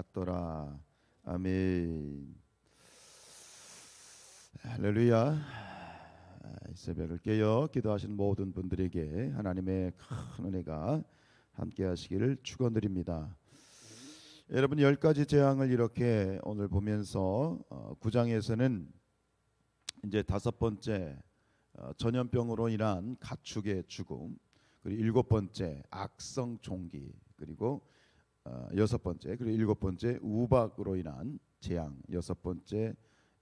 같더라. 아멘. 할렐루야. 이 새벽을 깨어 기도하신 모든 분들에게 하나님의 큰 은혜가 함께 하시기를 축원드립니다. 여러분 열 가지 재앙을 이렇게 오늘 보면서 어, 9장에서는 이제 다섯 번째 어, 전염병으로 인한 가축의 죽음 그리고 일곱 번째 악성 종기 그리고 어, 여섯 번째 그리고 일곱 번째 우박으로 인한 재앙 여섯 번째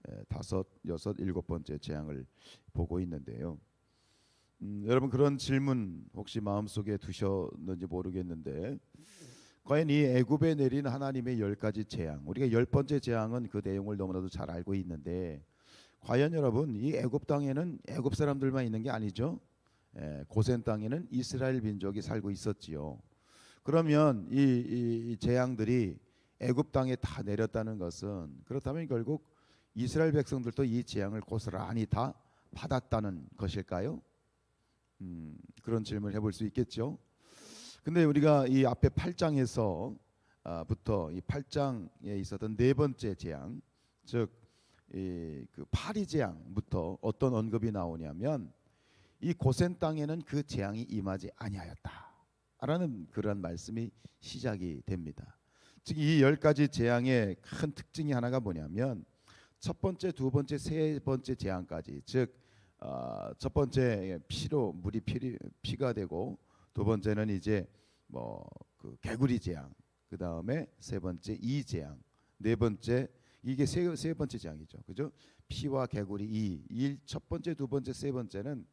에, 다섯 여섯 일곱 번째 재앙을 보고 있는데요. 음, 여러분 그런 질문 혹시 마음속에 두셨는지 모르겠는데 과연 이 애굽에 내린 하나님의 열 가지 재앙 우리가 열 번째 재앙은 그 내용을 너무나도 잘 알고 있는데 과연 여러분 이 애굽 땅에는 애굽 사람들만 있는 게 아니죠. 예, 고센 땅에는 이스라엘 민족이 살고 있었지요. 그러면 이, 이, 이 재앙들이 애굽 땅에 다 내렸다는 것은 그렇다면 결국 이스라엘 백성들도 이 재앙을 고스란히 다 받았다는 것일까요? 음, 그런 질문을 해볼 수 있겠죠. 근데 우리가 이 앞에 8장에서 아, 부터 이 8장에 있었던 네 번째 재앙, 즉이그 파리 재앙부터 어떤 언급이 나오냐면 이 고센 땅에는 그 재앙이 임하지 아니하였다 라는 그런 말씀이 시작이 됩니다. 즉 이 열 가지 재앙의 큰 특징이 하나가 뭐냐면 첫 번째, 두 번째, 세 번째 재앙까지 즉첫 어, 번째 피로 물이 피, 피가 되고 두 번째는 이제 뭐 그 개구리 재앙, 그 다음에 세 번째 이 재앙, 네 번째 이게 세, 세 번째 재앙이죠, 그죠? 피와 개구리 이, 일첫 번째, 두 번째, 세 번째는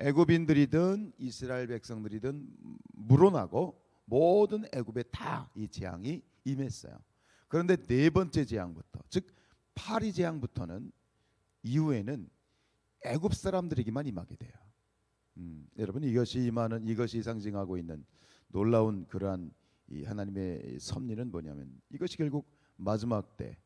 애굽인들이든 이스라엘 백성들이든 물어나고 모든 애굽에 다 이 재앙이 임했어요. 그런데 네 번째 재앙부터, 즉 파리 재앙부터는 이후에는 애굽 사람들에게만 임하게 돼요. 음, 여러분 이것이 임하는 이것이 상징하고 있는 놀라운 그러한 이 하나님의 섭리는 뭐냐면 이것이 결국 마지막 때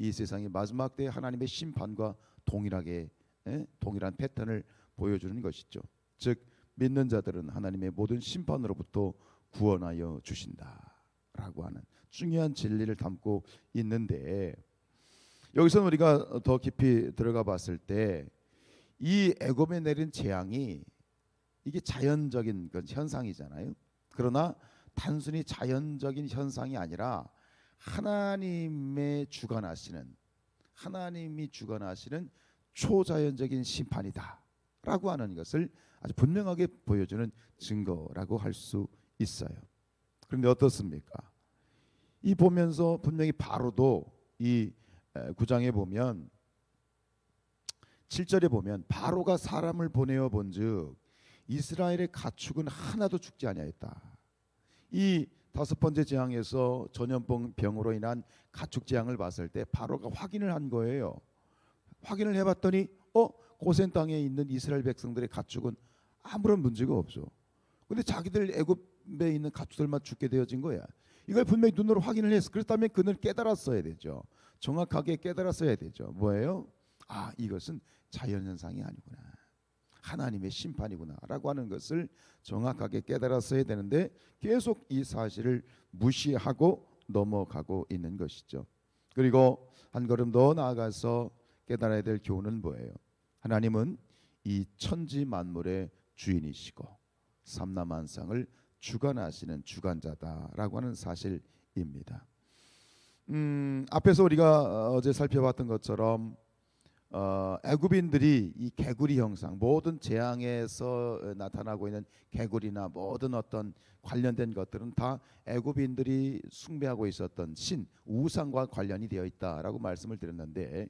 이 세상의 마지막 때 하나님의 심판과 동일하게 에? 동일한 패턴을 보여주는 것이죠. 즉 믿는 자들은 하나님의 모든 심판으로부터 구원하여 주신다라고 하는 중요한 진리를 담고 있는데 여기서 우리가 더 깊이 들어가 봤을 때 이 애굽에 내린 재앙이 이게 자연적인 그 현상이잖아요. 그러나 단순히 자연적인 현상이 아니라 하나님의 주관하시는 하나님이 주관하시는 초자연적인 심판이다 라고 하는 것을 아주 분명하게 보여주는 증거라고 할 수 있어요. 그런데 어떻습니까? 이 보면서 분명히 바로도 이 구장에 보면 7절에 보면 바로가 사람을 보내어 본즉 이스라엘의 가축은 하나도 죽지 아니하였다. 이 다섯 번째 재앙에서 전염병 병으로 인한 가축 재앙을 봤을 때 바로가 확인을 한 거예요. 확인을 해봤더니 어 고센 땅에 있는 이스라엘 백성들의 가축은 아무런 문제가 없어. 근데 자기들 애굽에 있는 가축들만 죽게 되어진 거야. 이걸 분명히 눈으로 확인을 했어. 그렇다면 그는 깨달았어야 되죠. 정확하게 깨달았어야 되죠. 뭐예요? 아 이것은 자연 현상이 아니구나. 하나님의 심판이구나라고 하는 것을 정확하게 깨달았어야 되는데 계속 이 사실을 무시하고 넘어가고 있는 것이죠. 그리고 한 걸음 더 나아가서 깨달아야 될 교훈은 뭐예요? 하나님은 이 천지 만물의 주인이시고 삼라만상을 주관하시는 주관자다라고 하는 사실입니다. 음, 앞에서 우리가 어제 살펴봤던 것처럼 어, 애굽인들이 이 개구리 형상 모든 재앙에서 나타나고 있는 개구리나 모든 어떤 관련된 것들은 다 애굽인들이 숭배하고 있었던 신 우상과 관련이 되어 있다라고 말씀을 드렸는데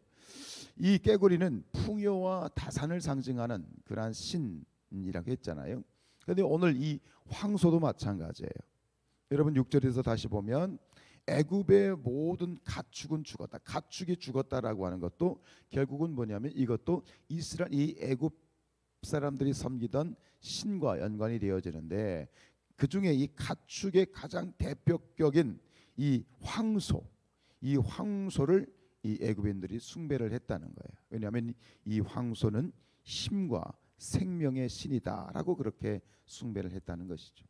이 개구리는 풍요와 다산을 상징하는 그러한 신이라고 했잖아요. 그런데 오늘 이 황소도 마찬가지예요. 여러분 6절에서 다시 보면 애굽의 모든 가축은 죽었다. 가축이 죽었다라고 하는 것도 결국은 뭐냐면 이것도 이스라엘 이 애굽 사람들이 섬기던 신과 연관이 되어지는데 그 중에 이 가축의 가장 대표격인 이 황소, 이 황소를 이 애굽인들이 숭배를 했다는 거예요. 왜냐하면 이 황소는 힘과 생명의 신이다라고 그렇게 숭배를 했다는 것이죠.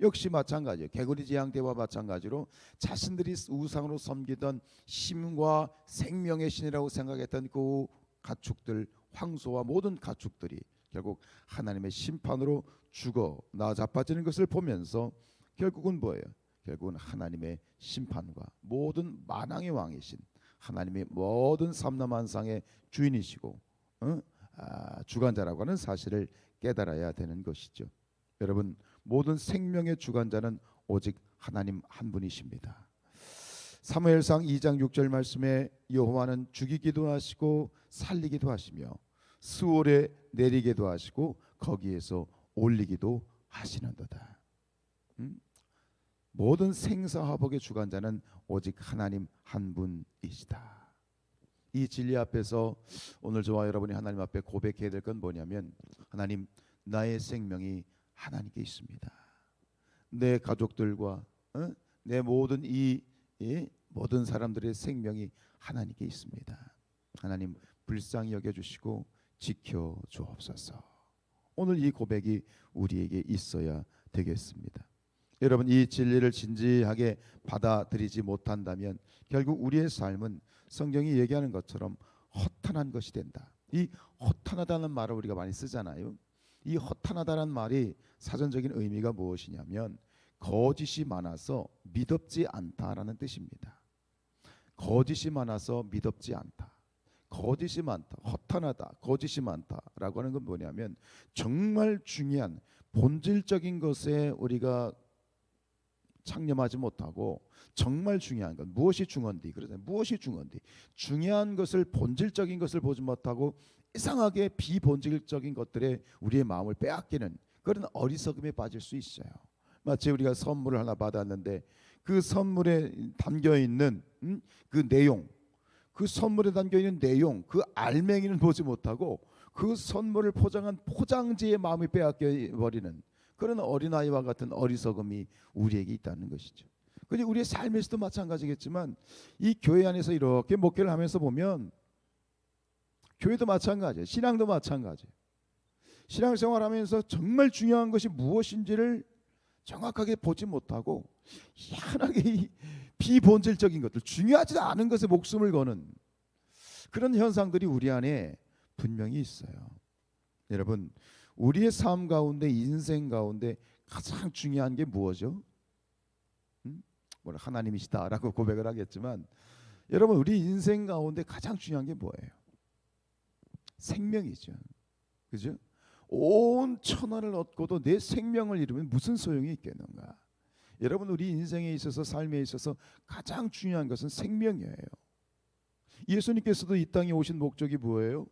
역시 마찬가지예요. 개구리 재앙 때와 마찬가지로 자신들이 우상으로 섬기던 힘과 생명의 신이라고 생각했던 그 가축들 황소와 모든 가축들이 결국 하나님의 심판으로 죽어 나 자빠지는 것을 보면서 결국은 뭐예요? 결국은 하나님의 심판과 모든 만왕의 왕이신 하나님의 모든 삼남한상의 주인이시고 어? 아, 주관자라고 하는 사실을 깨달아야 되는 것이죠. 여러분 모든 생명의 주관자는 오직 하나님 한 분이십니다. 사무엘상 2장 6절 말씀에 여호와는 죽이기도 하시고 살리기도 하시며 수월에 내리기도 하시고 거기에서 올리기도 하시는도다. 음? 모든 생사화복의 주관자는 오직 하나님 한 분이시다. 이 진리 앞에서 오늘 저와 여러분이 하나님 앞에 고백해야 될 건 뭐냐면 하나님 나의 생명이 하나님께 있습니다. 내 가족들과 어? 내 모든 이, 이 모든 사람들의 생명이 하나님께 있습니다. 하나님 불쌍히 여겨 주시고 지켜 주옵소서. 오늘 이 고백이 우리에게 있어야 되겠습니다. 여러분 이 진리를 진지하게 받아들이지 못한다면 결국 우리의 삶은 성경이 얘기하는 것처럼 허탄한 것이 된다. 이 허탄하다는 말을 우리가 많이 쓰잖아요. 이 허탄하다는 말이 사전적인 의미가 무엇이냐면 거짓이 많아서 믿업지 않다라는 뜻입니다. 거짓이 많아서 믿업지 않다. 거짓이 많다. 허탄하다. 거짓이 많다라고 하는 건 뭐냐면 정말 중요한 본질적인 것에 우리가 창념하지 못하고 정말 중요한 건 무엇이 중헌디 그러잖아요. 무엇이 중헌디 중요한 것을 본질적인 것을 보지 못하고 이상하게 비본질적인 것들에 우리의 마음을 빼앗기는 그런 어리석음에 빠질 수 있어요. 마치 우리가 선물을 하나 받았는데 그 선물에 담겨 있는 음? 그 내용, 그 선물에 담겨 있는 내용, 그 알맹이는 보지 못하고 그 선물을 포장한 포장지의 마음이 빼앗겨 버리는 그런 어린아이와 같은 어리석음이 우리에게 있다는 것이죠. 근데 우리의 삶에서도 마찬가지겠지만 이 교회 안에서 이렇게 목회를 하면서 보면 교회도 마찬가지예요. 신앙도 마찬가지예요. 신앙생활하면서 정말 중요한 것이 무엇인지를 정확하게 보지 못하고 희한하게 비본질적인 것들 중요하지 않은 것에 목숨을 거는 그런 현상들이 우리 안에 분명히 있어요. 여러분 우리의 삶 가운데 인생 가운데 가장 중요한 게 무엇이죠? 음? 뭐 하나님이시다라고 고백을 하겠지만 여러분 우리 인생 가운데 가장 중요한 게 뭐예요? 생명이죠. 그죠? 온 천하를 얻고도 내 생명을 잃으면 무슨 소용이 있겠는가? 여러분 우리 인생에 있어서 삶에 있어서 가장 중요한 것은 생명이에요. 예수님께서도 이 땅에 오신 목적이 뭐예요?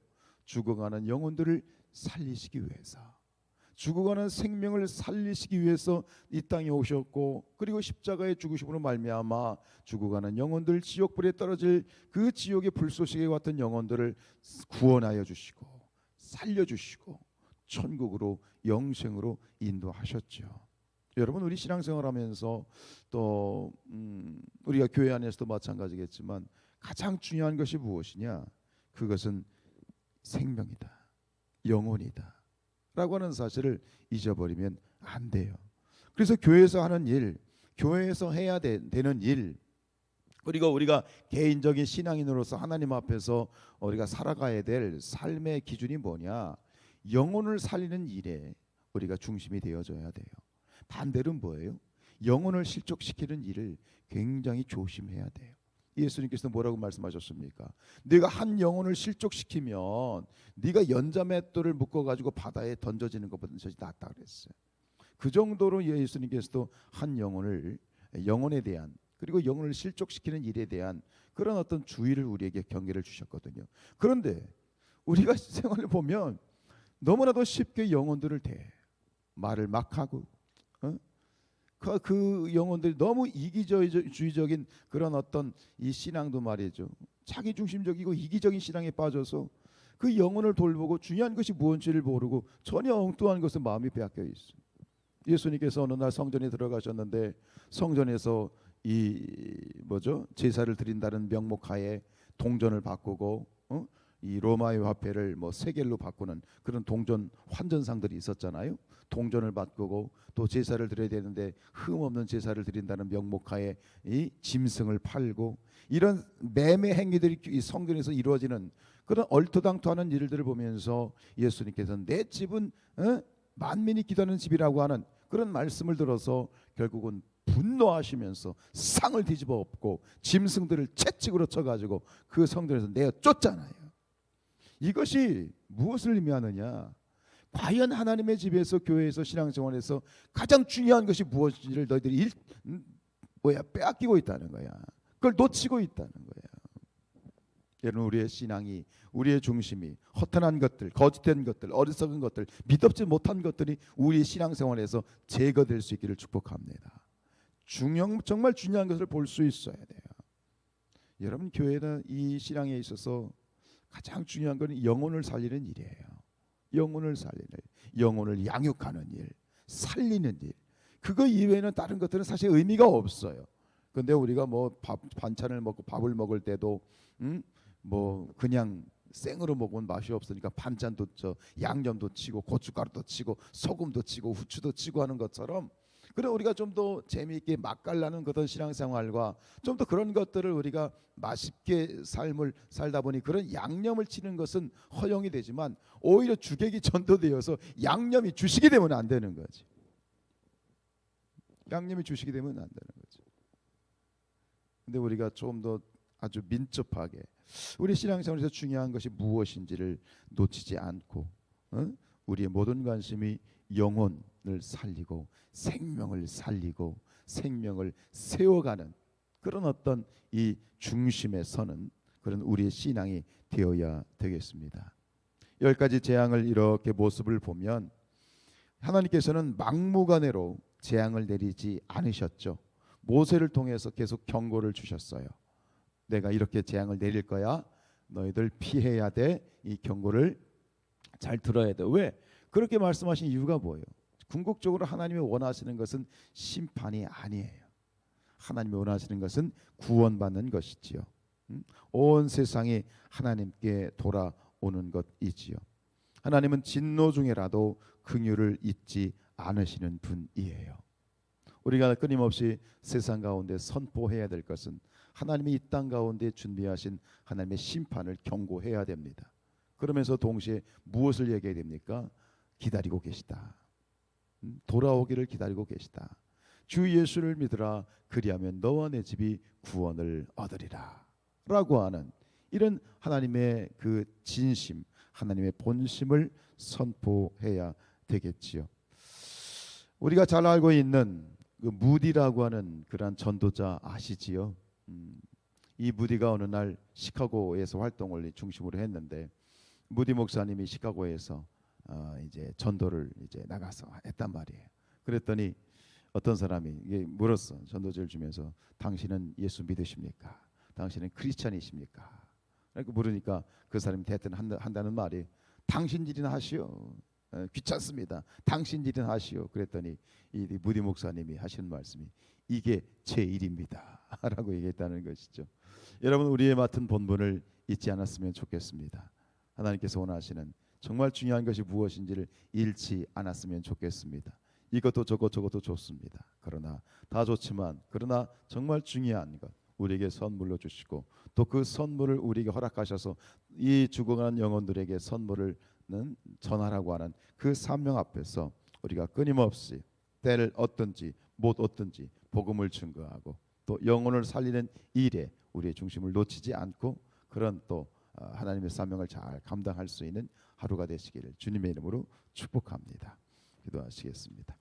죽어가는 영혼들을 살리시기 위해서 죽어가는 생명을 살리시기 위해서 이 땅에 오셨고 그리고 십자가의 죽으심으로 말미암아 죽어가는 영혼들 지옥불에 떨어질 그 지옥의 불쏘시개 같은 영혼들을 구원하여 주시고 살려 주시고 천국으로 영생으로 인도하셨죠. 여러분 우리 신앙생활하면서 또 음, 우리가 교회 안에서도 마찬가지겠지만 가장 중요한 것이 무엇이냐? 그것은 생명이다. 영혼이다. 라고 하는 사실을 잊어버리면 안 돼요. 그래서 교회에서 하는 일, 교회에서 해야 되, 는 일, 그리고 우리가 개인적인 신앙인으로서 하나님 앞에서 우리가 살아가야 될 삶의 기준이 뭐냐? 영혼을 살리는 일에 우리가 중심이 되어져야 돼요. 반대로 뭐예요? 영혼을 실족시키는 일을 굉장히 조심해야 돼요. 예수님께서 뭐라고 말씀하셨습니까? 네가 한 영혼을 실족시키면 네가 연자맷돌을 묶어 가지고 바다에 던져지는 것보다 저 낫다 그랬어요. 그 정도로 예수님께서도 한 영혼을 영혼에 대한 그리고 영혼을 실족시키는 일에 대한 그런 어떤 주의를 우리에게 경계를 주셨거든요. 그런데 우리가 생활을 보면 너무나도 쉽게 영혼들을 대 말을 막 하고 어? 그, 그 영혼들이 너무 이기주의적인 그런 어떤 이 신앙도 말이죠. 자기 중심적이고 이기적인 신앙에 빠져서 그 영혼을 돌보고 중요한 것이 무엇인지를 모르고 전혀 엉뚱한 것에 마음이 빼앗겨 있어. 예수님께서 어느 날 성전에 들어가셨는데 성전에서 이 뭐죠 제사를 드린다는 명목하에 동전을 바꾸고 어? 이 로마의 화폐를 뭐 세겔로 바꾸는 그런 동전 환전상들이 있었잖아요. 동전을 바꾸고 또 제사를 드려야 되는데 흠 없는 제사를 드린다는 명목하에 이 짐승을 팔고 이런 매매 행위들이 이 성전에서 이루어지는 그런 얼토당토하는 일들을 보면서 예수님께서 내 집은 어? 만민이 기도하는 집이라고 하는 그런 말씀을 들어서 결국은 분노하시면서 상을 뒤집어 엎고 짐승들을 채찍으로 쳐가지고 그 성전에서 내어 쫓잖아요. 이것이 무엇을 의미하느냐? 과연 하나님의 집에서 교회에서 신앙생활에서 가장 중요한 것이 무엇인지를 너희들이 일, 음, 뭐야 빼앗기고 있다는 거야. 그걸 놓치고 있다는 거야. 여러분 우리의 신앙이 우리의 중심이 허탄한 것들, 거짓된 것들, 어리석은 것들, 믿업지 못한 것들이 우리의 신앙생활에서 제거될 수 있기를 축복합니다. 중요 정말 중요한 것을 볼 수 있어야 돼요. 여러분 교회는 이 신앙에 있어서 가장 중요한 것은 영혼을 살리는 일이에요. 영혼을 살리는 영혼을 양육하는 일, 살리는 일. 그거 이외에는 다른 것들은 사실 의미가 없어요. 근데 우리가 뭐 밥 반찬을 먹고 밥을 먹을 때도 음? 뭐 그냥 생으로 먹으면 맛이 없으니까 반찬도 저 양념도 치고 고춧가루도 치고 소금도 치고 후추도 치고 하는 것처럼 그래 우리가 좀 더 재미있게 맛깔나는 그런 신앙생활과 좀 더 그런 것들을 우리가 맛있게 삶을 살다 보니 그런 양념을 치는 것은 허용이 되지만 오히려 주객이 전도되어서 양념이 주식이 되면 안 되는 거지. 양념이 주식이 되면 안 되는 거지. 근데 우리가 좀 더 아주 민첩하게 우리 신앙생활에서 중요한 것이 무엇인지를 놓치지 않고 어? 우리의 모든 관심이 영혼을 살리고 생명을 살리고 생명을 세워가는 그런 어떤 이 중심에 서는 그런 우리의 신앙이 되어야 되겠습니다. 열 가지 재앙을 이렇게 모습을 보면 하나님께서는 막무가내로 재앙을 내리지 않으셨죠. 모세를 통해서 계속 경고를 주셨어요. 내가 이렇게 재앙을 내릴 거야. 너희들 피해야 돼. 이 경고를 잘 들어야 돼. 왜? 그렇게 말씀하신 이유가 뭐예요? 궁극적으로 하나님이 원하시는 것은 심판이 아니에요. 하나님이 원하시는 것은 구원받는 것이지요. 음? 온 세상이 하나님께 돌아오는 것이지요. 하나님은 진노 중에라도 긍휼을 잊지 않으시는 분이에요. 우리가 끊임없이 세상 가운데 선포해야 될 것은 하나님이 이 땅 가운데 준비하신 하나님의 심판을 경고해야 됩니다. 그러면서 동시에 무엇을 얘기해야 됩니까? 기다리고 계시다. 음, 돌아오기를 기다리고 계시다. 주 예수를 믿으라 그리하면 너와 내 집이 구원을 얻으리라. 라고 하는 이런 하나님의 그 진심, 하나님의 본심을 선포해야 되겠지요. 우리가 잘 알고 있는 그 무디라고 하는 그러한 전도자 아시지요? 음, 이 무디가 어느 날 시카고에서 활동을 중심으로 했는데 무디 목사님이 시카고에서 어, 이제 전도를 이제 나가서 했단 말이에요. 그랬더니 어떤 사람이 물었어 전도지를 주면서 당신은 예수 믿으십니까? 당신은 크리스찬이십니까? 그러니까 물으니까 그 사람이 대뜸 한다는 말이 당신 일이나 하시오. 어, 귀찮습니다. 당신 일이나 하시오. 그랬더니 이 무디 목사님이 하시는 말씀이 이게 제 일입니다.라고 얘기했다는 것이죠. 여러분 우리의 맡은 본분을 잊지 않았으면 좋겠습니다. 하나님께서 원하시는 정말 중요한 것이 무엇인지를 잃지 않았으면 좋겠습니다. 이것도 저것 저것도 좋습니다. 그러나 다 좋지만 그러나 정말 중요한 것 우리에게 선물로 주시고 또 그 선물을 우리에게 허락하셔서 이 죽어가는 영혼들에게 선물을 전하라고 하는 그 사명 앞에서 우리가 끊임없이 때를 얻든지 못 얻든지 복음을 증거하고 또 영혼을 살리는 일에 우리의 중심을 놓치지 않고 그런 또 어, 하나님의 사명을 잘 감당할 수 있는 하루가 되시기를 주님의 이름으로 축복합니다. 기도하시겠습니다.